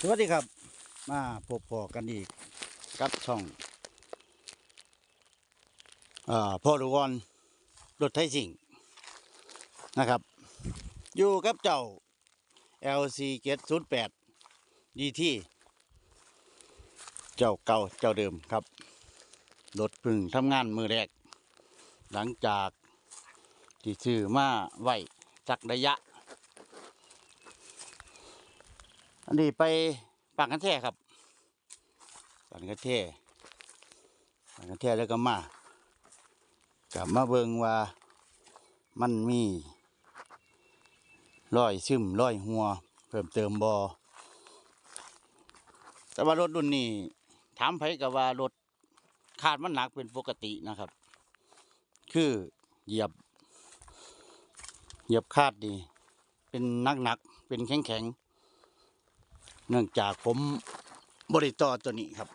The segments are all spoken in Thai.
สวัสดีครับ มาพบพอกันอีกกับช่องอพ่อรุกรรถไทยสิงห์นะครับ อยู่กับเจ้า LC 708 DT เจ้าเก่าเจ้าเดิมครับ รถพึ่งทำงานมือแรก หลังจากที่ซื้อมาไว้จักระยะ อันนี้ไปปากกันแท่ครับปากกันแท่ปากกันแท่แล้วก็มากลับมาเบิงว่ามันมีรอยซึมรอยหัว เพิ่มเติมบอแต่ว่ารถรุ่นนี้ถามไผกับว่ารถคาดมันหนักเป็นปกตินะครับ คือเหยียบ เหยียบคาดดี เป็นนักหนักเป็นแข็งแข็ง เนื่องจากผมบริต่อตัวนี้ครับ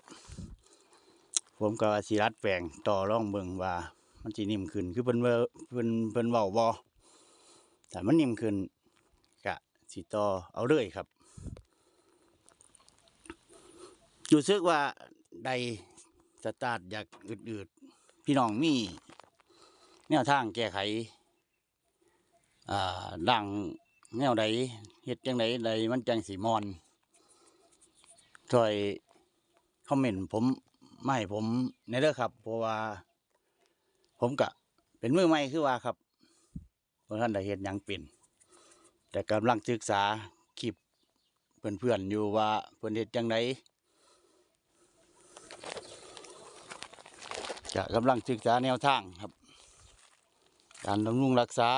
ผมก็สิรัดแปลงต่อร่องเบิงว่า มันสินิ่มขึ้นคือเพิ่นเว้าเพิ่นเพิ่นเว้าบ่แต่มันนิ่มขึ้นกะสิต่อเอาเลยครับรู้สึกว่าใดสตาร์ทอยากอืดๆ พี่น้องมีแนวทางแก้ไขอ่าดังแนวใดเฮ็ดจังไดใดมันจังสีมอน ช่วยคอมเมนต์ผมไม่ผมในเด้อครับ เพราะว่า ผมกะเป็นมือใหม่คือว่าครับเพราะท่านได้เห็นยังเป็นแต่กำลังศึกษาคลิปเพื่อนๆอยู่ว่าเพื่อนเฮ็ดจังไดจะกำลังศึกษาแนวทางครับ การบำรุงรักษา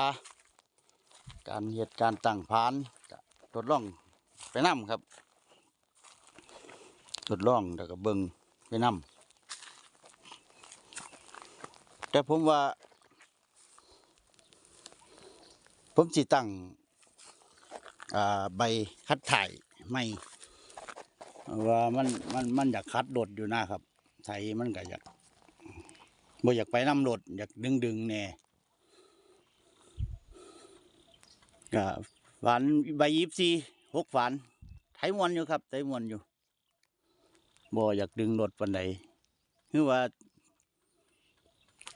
การเหตุการตั้งพานทดลองไปนํครับ ดลองแล้วก็เบิ่งไปนำแต่ผมว่า ผมสิตั้งใบคัดถ่ายไม่ว่ามันมันมันอยากคัดโดดอยู่นะครับไถมันก็อยากบ่อยากไปน้ำรถอยากดึงดึงๆแน่ก็ฝานใบยิบซีหกฝานไถมวนอยู่ครับไถมวนอยู่ บ่อยากดึงรถปันใดคือว่า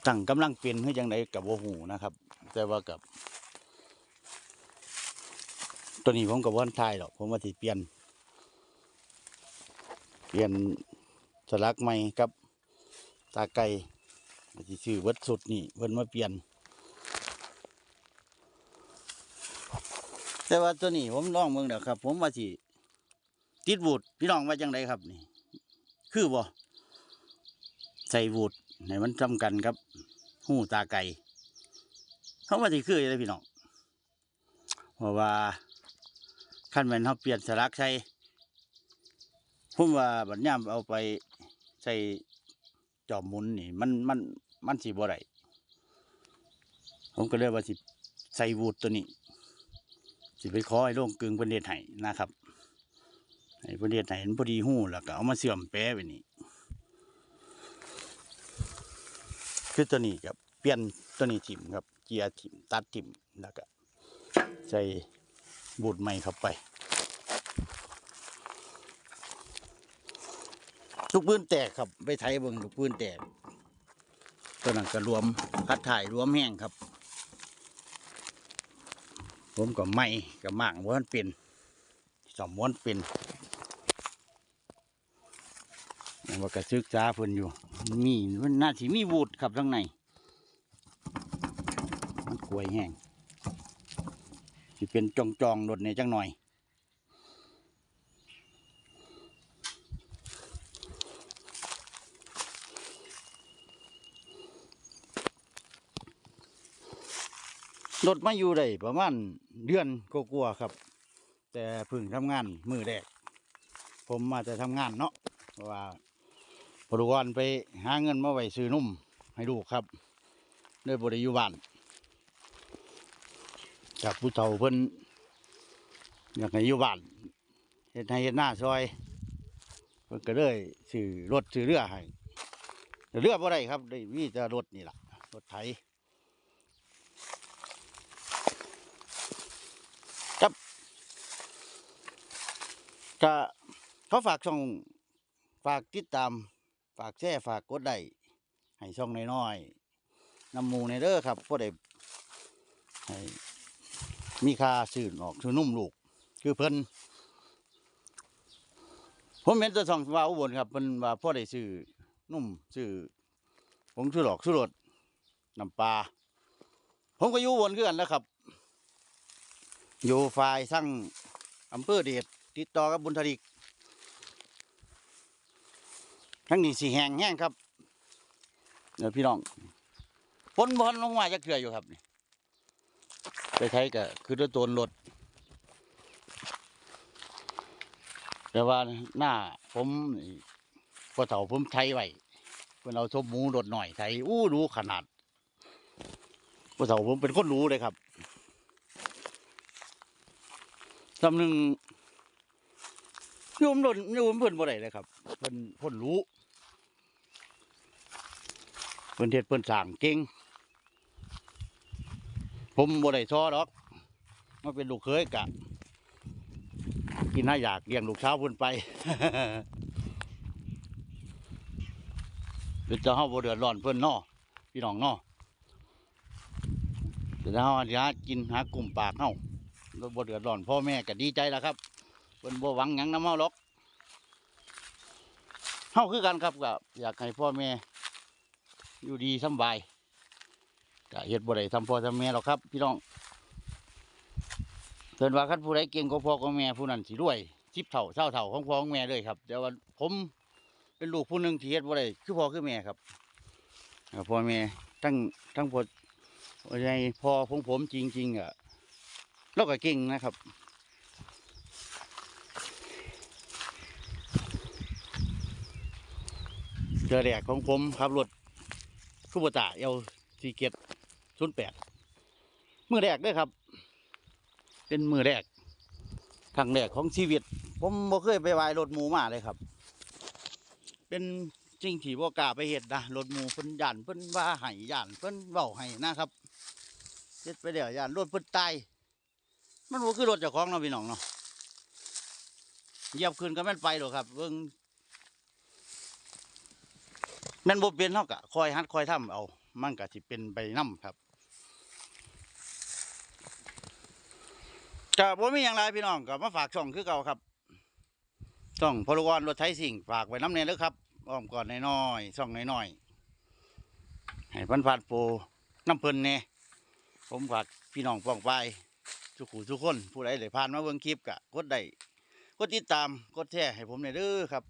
ตั้งกำลังเปลี่ยนคือจังไดกับบ่หูนะครับ แต่ว่ากับ ตัวนี้ผมกับว่านทายหรอกผมว่าสิเปลี่ยน เปลี่ยนสลักใหม่กับตาไก่ที่ชื่อวัดสุดนี่เพิ่นมาเปลี่ยน แต่ว่าตัวนี้ผมลองเมืองเด้อครับ ผมว่าสิติดบูดพี่น้องว่าจังไดครับนี่ คือบ่ใส่วูดให้มันจำกันครับ หูตาไก่เขามาที่คือเลยพี่น้องเพราะว่าขั้นแม่นเขาเปลี่ยนสลักใส่ผมว่าบัดยามเอาไปใส่จอบมุนนี่ มันมันมันสีบ่ได้ผมก็เลยว่าสิใส่วูดตัวนี้ สิไปขอให้โรงกึ่งประเทศไห้นะครับ ให้ประเทศไทยเห็นพอดีหู้แล้วก็เอามาเสื่อมแปะไปนี่คือตัวนี้ครับเปลี่ยนตัวนี้ถิ่มครับ เกียร์ถิ่มตัดถิ่มแล้วก็ใส่บูดใหม่เข้าไปลูกปืนแตกครับไปไทยเบิ่งลูกปืนแตกตัวนั้นก็รวมคัดถ่ายรวมแห้งครับ ผมก็ไม่กับมากว่ามันเป็นสมวนเป็น ยัง ว่ากระซึกษาเพิ่นอยู่ มีมันน่าสิมีวูดครับข้างในมันกล้วยแห้งสิเป็นจองจองๆรถในจังหน่อยรถมาอยู่ได้ประมาณเดือนกว่าๆครับ แต่พึ่งทำงานมือแรกผมมาแต่ทำงานเนาะเพราะว่า พอดูวันไปหาเงินมาไว้ซื้อนุ่มให้ลูกครับด้วยบริยุบานจากผู้เฒ่าเพิ่นอยากให้อยู่บ้านเฮ็ดให้เฮ็ดหน้าซอยเพิ่นก็เลยซื้อรถซื้อเรือให้เรือบ่ได้ครับได้มีแต่รถนี่แหละรถไถครับก็เขาฝากช่องฝากติดตาม ฝากแชร์ฝากกดไลค์ให้ช่องน้อยๆนำมูในเด้อครับพอดให้มีค่าสื่อออกซื้อนุ่มลูก คือเพิ่นผมเห็นตัวช่องว่าอุบลครับเพิ่นว่าพ่อได้ซื้อนุ่มซื้อผงชูรอกชูรสน้ำปลาผมก็อยู่อุบลคือกันนะครับ อยู่ฝ่ายสั่งอำเภอเดชติดต่อกับบุญทริก ทั้งนี้สีแห้งแห้งครับเดี๋ยวพี่น้องฝนบอลลงมาจะเกลืออยู่ครับนี่ไปใช้ก็คือด้วยตัวรถแต่ว่าหน้าผมนี่พอเต่าผมไทยไว้เพื่นเอาทบหมูรถหน่อยไทยอู้รู้ขนาดพอเต่าผมเป็นคนรู้เลยครับสำหนึ่งโยมรถโยมเพิ่นบ่ได้เลยครับเพิ่นเพิ่นรู้ เพิ่นเฮ็ดเพิ่นสร้างเก่งผมบ่ได้ซ้อดอกมาเป็นลูกเคยกะ กินน่าอยากเลี้ยงลูกสาวเพิ่นไปเดี๋ยวจะเฮาบ่เดือดร้อนเพิ่นเนาะพี่น้องเนาะเดี๋ยวเฮาสิหากินหากลุ่มปากเฮาเราบ่เดือดร้อนพ่อแม่ก็ดีใจแล้วครับเพิ่นบ่หวังหยังนำเฮาหรอกเฮาคือกันครับก็อยากให้พ่อแม่ อยู่ดีสบายก็เฮ็ดบ่ได้ทำพ่อทำแม่หรอกครับ พี่น้องเพิ่นว่าคันผู้ใดเก่งกว่าพ่อกับแม่ผู้นั้นสิรวยสิบเท่าเท่าเท่าของพ่อของแม่เลยครับแต่ว่าผมเป็นลูกผู้หนึ่งที่เฮ็ดบ่ได้คือพ่อคือแม่ครับพ่อแม่ทั้งทั้งพ่อว่าไงพ่อของผมจริง ๆอะเราก็เก่งนะครับเจอแรกของผมขับรถ คูโบตาเอลซีเกตศูนย์แปดมือแรกด้วยครับ เป็นมือแรกครั้งแรกของชีวิต ผมบ่เคยไปวายรถหมูมาเลยครับ เป็นสิ่งที่บ่กล้าไปเห็ดนะรถหมูเพิ่นย่านเพิ่นว่าให้ย่านเพิ่นเว้าให้นะครับเฮ็ดไปเดี๋ยวย่านรถเพิ่นตายมันบ่คือรถเจ้าของเนาะพี่น้องเนาะเหยียบขึ้นก็แม่นไปหรอกครับเบิ่ง แม่นบ่เป็นเฮาก็คอยหัดคอยทำเอา มันก็สิเป็นไปนํครับก็บ่มีหยังไรพี่น้องก็มาฝากช่องคือเก่าครับช่องพลวันรถไถสิ่งฝากไว้น้ำเนยเด้อครับอ้อมก่อนน้อยๆช่องน้อยๆให้พันผ่านโปรน้ำเพลินแหน่ผมฝากพี่น้องป้องไปทุกขู่ทุกคน ผู้ใดได้ผ่านมาเบิ่งคลิปก็กดได้กดติดตามกดแชร์ให้ผมหน่อยเด้อครับ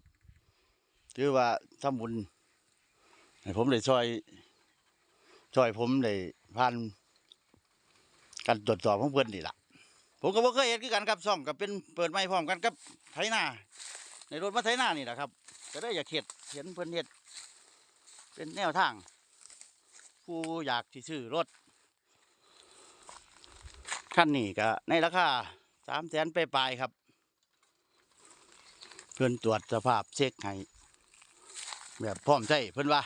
ถือว่าทำบุญ ผมได้ช่วย ช่วยผมได้ผ่านการตรวจสอบของเพื่อนนี่ละผมก็บ่เคยเห็นคือกันครับซ่องก็เป็นเปิดไม้พร้อมกันกับไถนาในรถมาไถนานี่แหละครับก็ได้อยากเห็ดเห็นเพื่อนเห็ดเป็นแนวทางผู้อยากที่ซื้อรถคันนี้ก็ในราคาสามแสนไปลายครับ เพื่อนตรวจสภาพเช็คให้แบบพร้อมใช้เพิ่อนว่า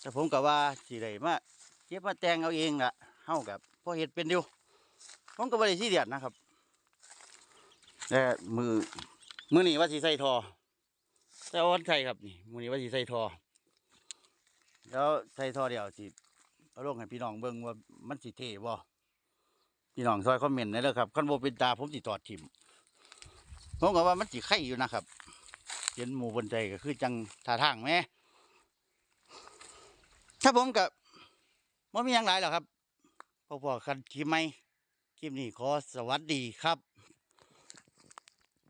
แต่ผมก็ว่าสิได้มาเก็บมาแต่งเอาเองล่ะเฮากับพอเฮ็ดเป็นอยู่ผมก็บ่ได้ซีเรียสนะครับแต่มือมือนี้ว่าสิใส่ทอแต่วันใส่ครับนี่มือนี้ว่าสิใส่ทอแล้วใส่ทอเดียวสิเอาลงให้พี่น้องเบิ่งว่ามันสิเท่บ่พี่น้องซอยคอมเมนต์ได้เลยครับคันโบเป็นตาผมสิตอดทิ่มผมก็ว่ามันสิไข่อยู่นะครับเห็นหมูบนใจก็คือจังท่าทางแหม่ ถ้าผมกับว่มีอย่างไรหรอกครับพอๆกันคลิปไหมคลิปนี้ขอสวัสดีครับ